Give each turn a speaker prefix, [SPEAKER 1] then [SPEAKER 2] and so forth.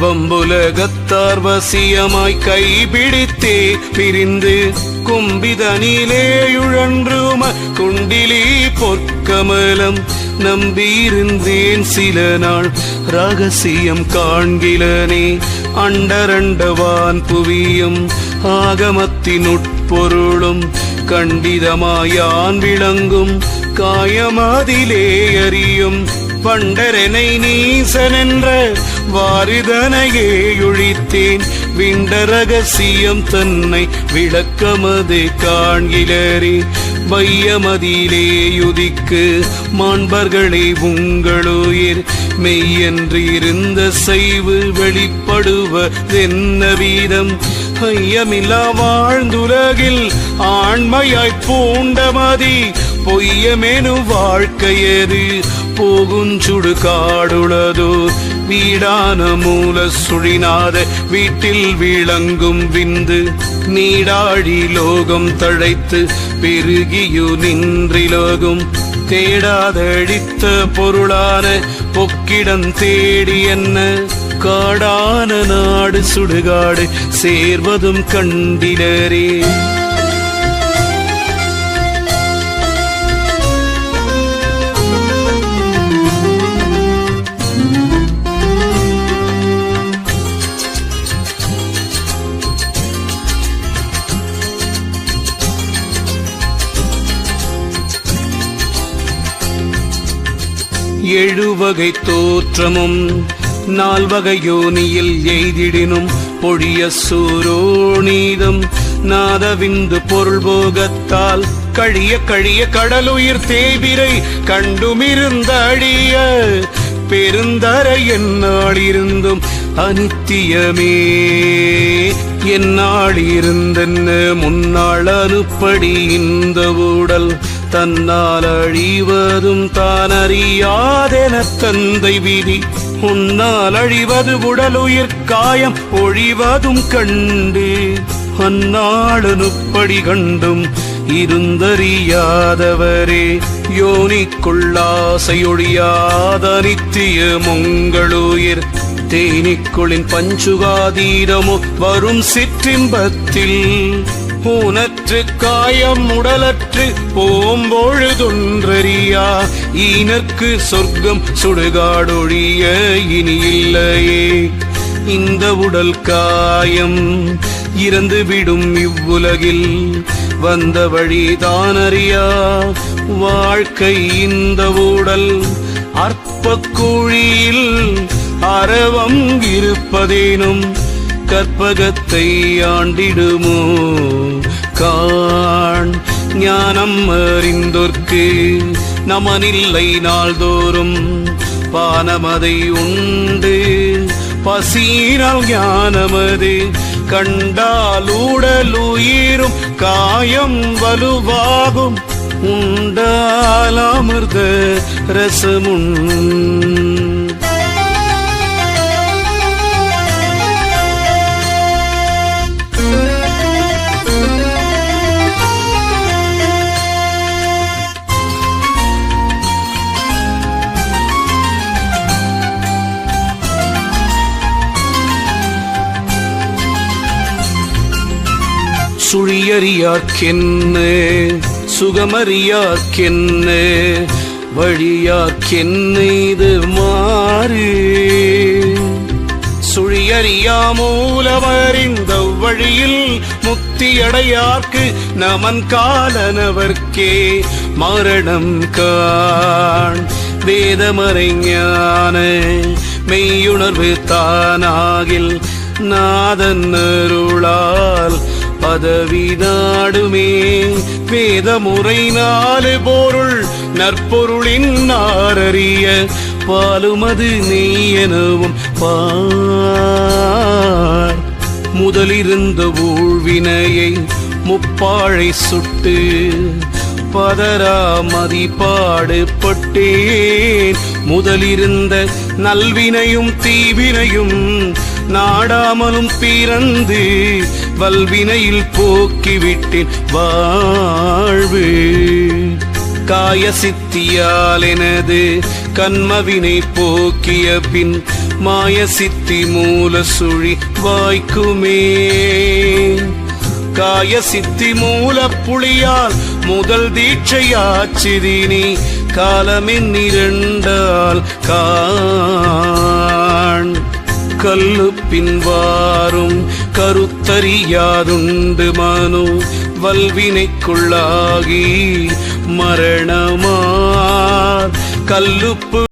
[SPEAKER 1] வம்புலகத்தார் வசியமாய் கைபிடித்தே பிரிந்து கும்பிதனிலே உழன்றும குண்டிலி பொற்கமலம் நம்பியிருந்தேன் சில நாள். ரகசியம் காண்கிலனே அண்டரண்டவான் புவியும் ஆகமத்தின் உட்பொருளும் கண்டிதமாயான் விளங்கும் காயமாதிலே அறியும் பண்டரனை நீசனென்ற வாரிதனையே ஒழித்தேன் விண்ட ரகசியம் தன்னை விளக்கமது காண்கிலரே. வையமதியிலே யுதிக்கு மாண்பர்களே உங்களுயிர். மெய்யன்று இருந்த செய்வு வெளிப்படுவதென்ன வீதம்? ஐயமில்லா வாழ்ந்துலகில் ஆண்மையாய் பூண்டமதி பொய்யமெனு வாழ்க்கையது போகுஞ்சுடு காடுளதோ வீடான மூல சுழிநாத வீட்டில் விளங்கும் விந்து. நீடாழி லோகம் தழைத்து பெருகியு நின்றிலோகும். தேடாதழித்த பொருளான பொக்கிடம் தேடி என்ன. காடான நாடு சுடுகாடு சேர்வதும் கண்டிலரே. எழுவகை தோற்றமும் நால்வகை யோனியில் எய்திடினும் பொழிய சூரோணீதம் நாதவிந்து பொருள் போகத்தால் கழிய கழிய கடலுயிர் தேவிரை கண்டுமிருந்த அழிய பெருந்தர என்னாளிருந்தும் அனித்தியமே. என்னாள் இருந்தென்ன முன்னாள் அனுப்படி இந்த ஊடல் தன்னால் அழிவதும் தானறியாதென தந்தை விதி. உன்னால் அழிவது உடலுயிர் காயம் ஒழிவதும் கண்டு. அந்நாளனுப்படி கண்டும் இருந்தறியாதவரே. யோனிக்குள்ளாசையொழியாத நித்திய மொங்களுயிர் தேனிக்குளின் பஞ்சுகாதீரமோ வரும் சிற்றின்பத்தில். ஊனற்று காயம் உடலற்று போம்பொழுதொன்றறியா? ஈனற்கு சொர்க்கம் சுடுகாடொழிய இனி இல்லையே இந்த உடல் காயம் இறந்துவிடும் இவ்வுலகில். வந்த வழிதான் அறியா வாழ்க்கை இந்த ஊடல் அற்ப குழியில் அறவம் இருப்பதேனும் கற்பகத்தை ஆண்டிடுமோ? காண் ஞானம் அறிந்தோர்க்கு நமனில்லை நாள்தோறும். பானமதை உண்டு பசீரால் ஞானமது. கண்டால் உடல் உயிரும் காயம் வலுவாகும். உண்டால் அமிர்த ரசமுன் சுழியறியார்க்கென்ன சுகமறியார்க்கென்ன வழியாக்கென்னு இது மாறு. சுழியறியா மூலமறிந்த வழியில் முக்தியடையார்க்கு நமன் காலனவர்க்கே மரணம் காண். வேதமறைஞான மெய்யுணர்வு தானாகில் நாதன் அருளா பதவி நாடுமே வேதமுறை நாலு பொருள் நற்பொருளின் நாரறிய பாலுமது நெய்யெனவும் பார். முதலிருந்த ஊழ்வினையை முப்பாழை சுட்டு பதரா மதிப்பாடு பட்டேன் முதலிருந்த நல்வினையும் தீவினையும் நாடாமலும் பிறந்து வல்வினையில் போக்கிவிட்டேன். வாழ்வு காய சித்தியால் எனது கண்மவினை போக்கிய பின் மாய சித்தி மூல சுழி வாய்க்குமே. காய சித்தி மூல புளியால் முதல் தீட்சையாச்சிதினி காலமின் இரண்டால் கா கல்லு பின்வாரும் கருத்தறியாதுண்டு மனு வல்வினைக்குள்ளாகி மரணமார். கல்லுப்பு